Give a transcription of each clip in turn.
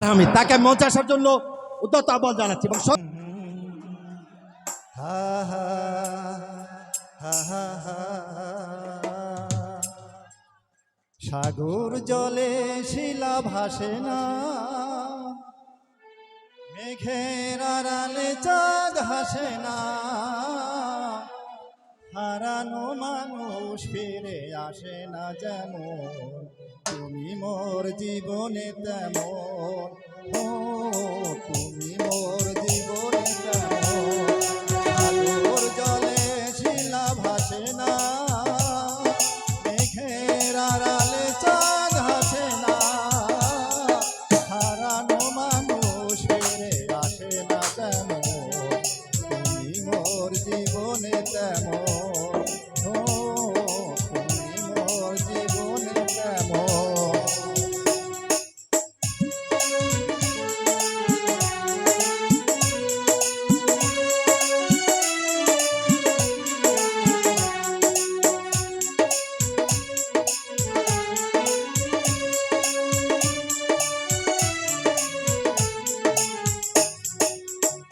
আমি তাকে মঞ্চে আসার জন্য উদ্যত আহ্বান জানাচ্ছি এবং সাগর জলে শিলা ভাসে না। মেঘের আড়ালে চাঁদ হাসে না। হারানো মানুষ মানুষ ফিরে আসে না যেমন। তুমি মোর জীবনে তেমন। ও তুমি মোর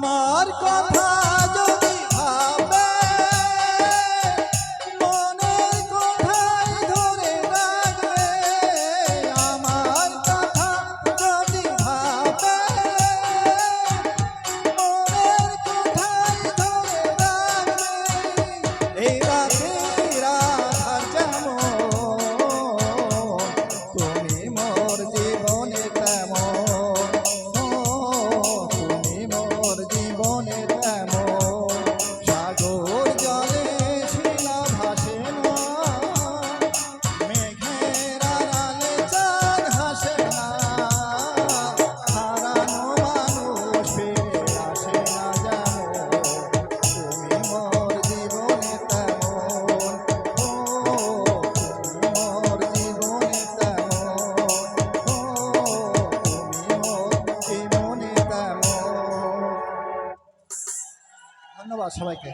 তোমার কথা ধন্যবাদ সবাইকে।